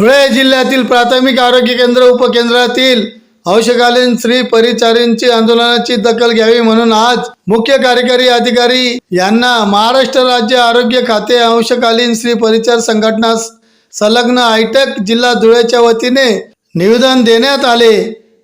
धुळे जिल्ह्यातील प्राथमिक आरोग्य केंद्र उपकेंद्रातील औषधकालीन स्त्री परिचारींची आंदोलनाची दखल घ्यावी म्हणून आज मुख्य कार्यकारी अधिकारी यांना महाराष्ट्र राज्य आरोग्य खाते अंशकालीन स्त्री परिचार संघटना संलग्न आयटक जिल्हा धुळेच्या वतीने निवेदन देण्यात आले.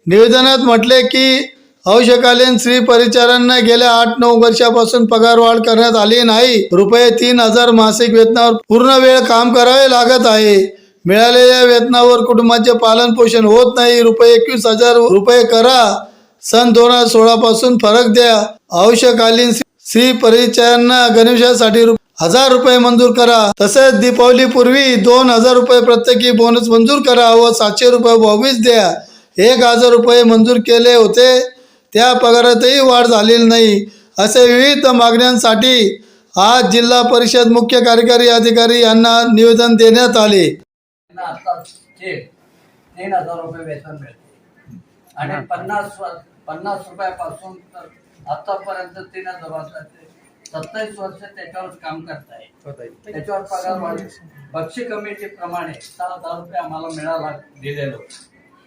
निवेदनात म्हटले की औषधकालीन स्त्री परिचारांना गेल्या आठ नऊ वर्षापासून पगार वाढ करण्यात आली नाही. रुपये तीन हजार मासिक वेतनावर पूर्ण वेळ काम करावे लागत आहे. मिळालेल्या वेतनावर कुटुंबाचे पालन पोषण होत नाही. रुपये एकवीस हजार रुपये करा. सन दोन हजार सोळा पासून फरक द्या. आवश्यकालीन सी परिचयांना गणेशासाठी रु- हजार रुपये मंजूर करा. तसेच दीपावली पूर्वी दोन हजार रुपये प्रत्येकी बोनस मंजूर करा व सातशे रुपये भाऊबीज द्या. एक हजार रुपये मंजूर केले होते. त्या पगारातही वाढ झालेली नाही. असे विविध मागण्यांसाठी आज जिल्हा परिषद मुख्य कार्यकारी अधिकारी यांना निवेदन देण्यात आले. त्यांना आता थेट तीन हजार रुपये वेतन मिळते. आणि पन्नास पन्नास रुपयापासून तर आतापर्यंत तीन हजार वर्षाचे सत्तावीस वर्ष त्याच्यावर काम करताय. त्याच्यावर पगार वाढ बक्षी कमिटी प्रमाणे सहा हजार रुपये आम्हाला मिळाला दिलेलो.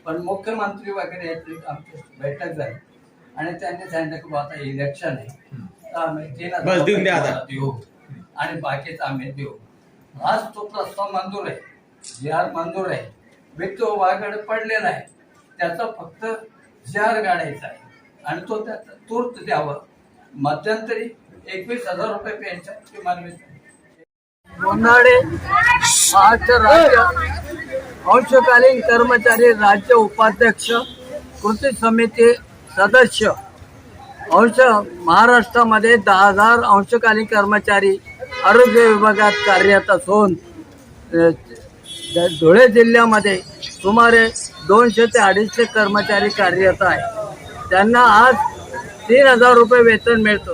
पण मुख्यमंत्री वगैरे याची आमची बैठक झाली. आणि त्यांनी सांगितलं की आता इलेक्शन आहे. तर आम्ही तीन हजार. देऊ. आणि बाकीच आम्ही देऊ. आज तो प्रस्ताव मंजूर आहे. जिहार मंजूर आहे व्यक्ती वाघड पडलेला आहे त्याचा फक्त जिहार आर काढायचा आहे. आणि तो त्याचा तूर्त द्यावं. मध्यंतरी एकवीस हजार रुपये पेन्शन किमान उन्हाळे महाराष्ट्र राज्य अंशकालीन कर्मचारी राज्य उपाध्यक्ष कृती समिती सदस्य. अंश महाराष्ट्रामध्ये दहा हजार अंशकालीन कर्मचारी आरोग्य विभागात कार्यरत असून धुळे जिल्ह्यामध्ये सुमारे दोनशे ते अडीचशे कर्मचारी कार्यरत आहे त्यांना आज तीन हजार रुपये वेतन मिळतं.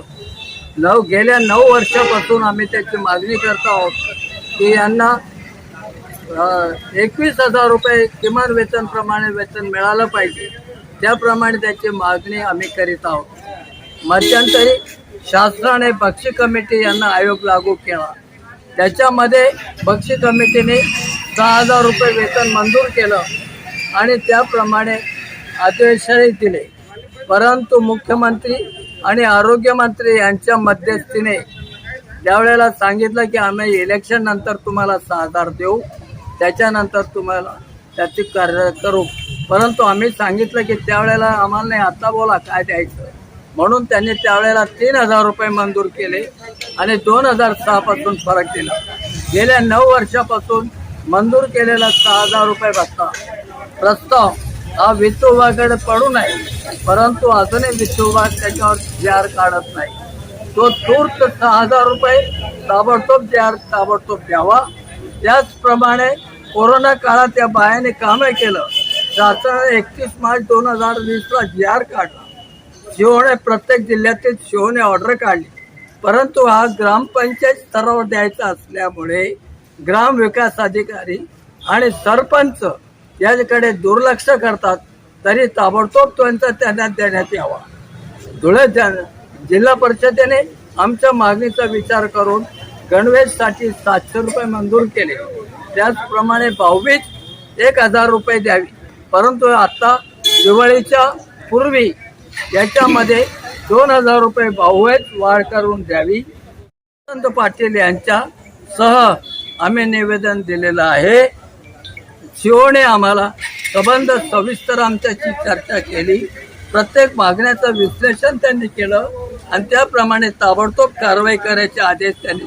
नऊ गेल्या नऊ वर्षापासून आम्ही त्याची मागणी करत आहोत की यांना एकवीस हजार रुपये किमान वेतनप्रमाणे वेतन मिळालं पाहिजे. त्याप्रमाणे त्याची मागणी आम्ही करीत आहोत. मध्यंतरी शासनाने बक्षी कमिटी यांना आयोग लागू केला. त्याच्यामध्ये बक्षी कमिटीने सहा हजार रुपये वेतन मंजूर केलं आणि त्याप्रमाणे आदेशही दिले. परंतु मुख्यमंत्री आणि आरोग्यमंत्री यांच्या मध्यस्थीने त्यावेळेला सांगितलं की आम्ही इलेक्शन नंतर तुम्हाला सहा हजार देऊ त्याच्यानंतर तुम्हाला त्याची कार्य करू. परंतु आम्ही सांगितलं की त्यावेळेला आम्हाला नाही आता बोला काय द्यायचं. म्हणून त्यांनी त्यावेळेला तीन हजार रुपये मंजूर केले आणि दोन हजार सहापासून फरक दिला. गेल्या नऊ वर्षापासून मंजूर केलेला सहा हजार रुपये भत्ता. प्रस्ताव हा वित्त विभागाकडे पडू नये परंतु अजूनही वित्त विभाग त्याच्यावर जार काढत नाही. तो तूर्त सहा हजार रुपये ताबडतोब जार ताबडतोब द्यावा. त्याचप्रमाणे कोरोना काळात या बायाने कामं केलं. शासनाने एकतीस मार्च दोन हजार वीसला जी आर काढला. शिवणे प्रत्येक जिल्ह्यातील शिवणे ऑर्डर काढली. परंतु हा ग्रामपंचायत स्तरावर द्यायचा असल्यामुळे ग्राम विकास अधिकारी आणि सरपंच याकडे दुर्लक्ष करतात तरी ताबडतोब त्यांचा त्यांना देण्यात यावा. धुळे जिल्हा परिषदेने आमच्या मागणीचा विचार करून गणवेशसाठी सातशे रुपये मंजूर केले. त्याचप्रमाणे भाऊबीज एक हजार रुपये द्यावी. परंतु आत्ता दिवाळीच्या पूर्वी याच्यामध्ये दोन हजार रुपये भाऊवेज वाढ करून द्यावी. वसंत पाटील यांच्या सह आम्ही निवेदन दिलेलं आहे. शिवने आम्हाला संबंध सविस्तर आमच्याशी चर्चा केली. प्रत्येक मागण्याचं विश्लेषण त्यांनी केलं आणि त्याप्रमाणे ताबडतोब कारवाई करायचे आदेश त्यांनी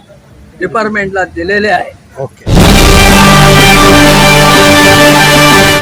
डिपार्टमेंटला दिलेले आहे. ओके.